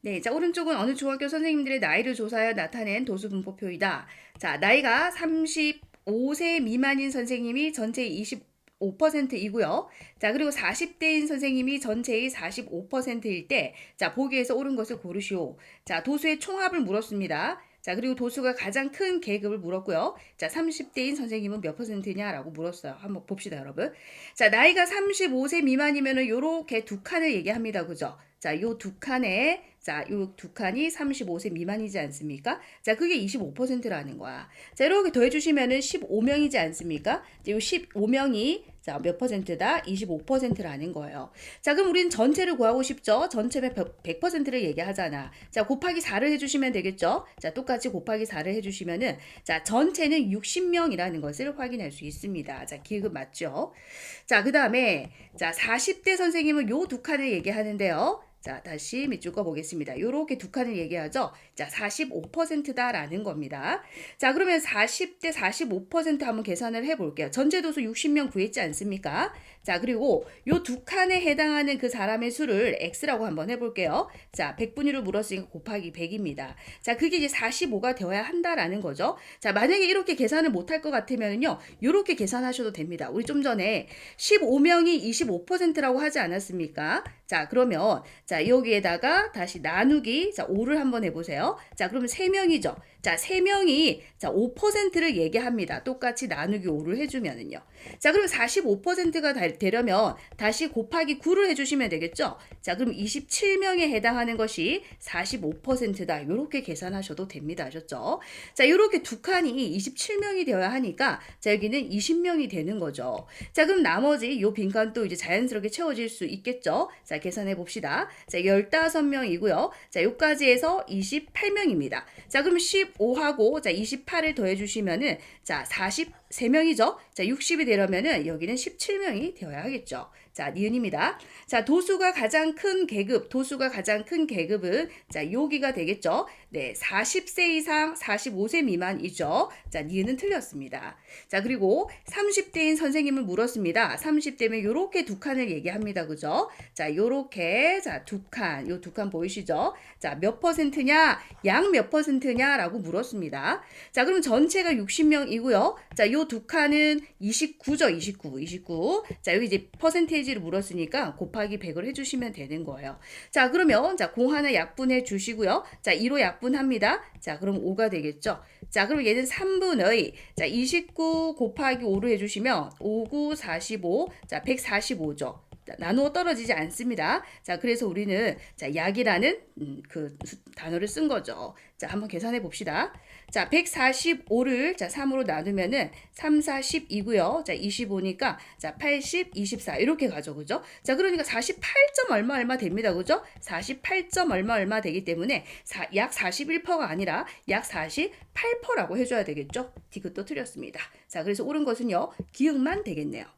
네, 자, 오른쪽은 어느 중학교 선생님들의 나이를 조사하여 나타낸 도수 분포표이다. 자, 나이가 35세 미만인 선생님이 전체의 25%이고요. 자, 그리고 40대인 선생님이 전체의 45%일 때, 자, 보기에서 옳은 것을 고르시오. 자, 도수의 총합을 물었습니다. 자, 그리고 도수가 가장 큰 계급을 물었고요. 자, 30대인 선생님은 몇 퍼센트냐라고 물었어요. 한번 봅시다, 여러분. 자, 나이가 35세 미만이면은 요렇게 두 칸을 얘기합니다. 그죠? 자, 요 두 칸에 자, 요 두 칸이 35세 미만이지 않습니까? 자, 그게 25%라는 거야. 자, 이렇게 더해 주시면은 15명이지 않습니까? 자, 요 15명이 자, 몇 퍼센트다? 25%라는 거예요. 자, 그럼 우리는 전체를 구하고 싶죠? 전체의 100%를 얘기하잖아. 자, 곱하기 4를 해주시면 되겠죠? 자, 똑같이 곱하기 4를 해주시면은, 자, 전체는 60명이라는 것을 확인할 수 있습니다. 자, 기급 맞죠? 자, 그 다음에, 자, 40대 선생님은 요 두 칸을 얘기하는데요. 자, 다시 밑줄 거 보겠습니다. 요렇게 두 칸을 얘기하죠. 자, 45%다라는 겁니다. 자, 그러면 40대 45% 한번 계산을 해 볼게요. 전체 도수 60명 구했지 않습니까? 자, 그리고 요 두 칸에 해당하는 그 사람의 수를 x라고 한번 해 볼게요. 자, 100분위를 물었으니까 곱하기 100입니다. 자, 그게 이제 45가 되어야 한다라는 거죠. 자, 만약에 이렇게 계산을 못할 것 같으면요. 요렇게 계산하셔도 됩니다. 우리 좀 전에 15명이 25%라고 하지 않았습니까? 자, 그러면 자, 여기에다가 다시 나누기 자, 5를 한번 해 보세요. 자, 그러면 3명이죠. 자, 3명이 자, 5%를 얘기합니다. 똑같이 나누기 5를 해 주면은요. 자, 그럼 45%가 되려면 다시 곱하기 9를 해 주시면 되겠죠? 자, 그럼 27명에 해당하는 것이 45%다. 요렇게 계산하셔도 됩니다. 아셨죠? 자, 요렇게 두 칸이 27명이 되어야 하니까 자, 여기는 20명이 되는 거죠. 자, 그럼 나머지 요 빈칸도 이제 자연스럽게 채워질 수 있겠죠? 자, 계산해 봅시다. 자, 15명이고요. 자, 요까지 해서 28명입니다. 자, 그럼 15하고 자, 28을 더해 주시면은 자, 43명이죠. 자, 60이 되려면은 여기는 17명이 되어야 하겠죠. 자, 니은입니다. 자, 도수가 가장 큰 계급, 도수가 가장 큰 계급은 자, 여기가 되겠죠. 네, 40세 이상 45세 미만이죠. 자, 니은은 틀렸습니다. 자, 그리고 30대인 선생님을 물었습니다. 30대면 요렇게 두 칸을 얘기합니다. 그죠? 자, 요렇게 자, 두 칸. 요 두 칸 보이시죠? 자, 몇 퍼센트냐? 양 몇 퍼센트냐라고 물었습니다. 자, 그럼 전체가 60명이고요. 자, 요 두 칸은 29죠. 29. 29. 자, 여기 이제 퍼센테이지 를 물었으니까 곱하기 100을 해 주시면 되는 거예요. 자, 그러면 자, 공 하나 약분해 주시고요. 자, 2로 약분합니다. 자, 그럼 5가 되겠죠. 자, 그럼 얘는 3분의 자, 29 곱하기 5를 해 주시면 5, 9, 45. 자, 145죠. 나누어 떨어지지 않습니다. 자, 그래서 우리는 자, 약이라는 음, 그 단어를 쓴 거죠. 자, 한번 계산해 봅시다. 자, 145를 자, 3으로 나누면은 3, 4, 10이고요. 자, 25니까 자, 80, 24 이렇게 가죠. 그죠? 자, 그러니까 48점 얼마 얼마 됩니다. 그죠? 48점 얼마 얼마 되기 때문에 사, 약 41%가 아니라 약 48%라고 해 줘야 되겠죠? 디귿도 틀렸습니다. 자, 그래서 옳은 것은요. 기억만 되겠네요.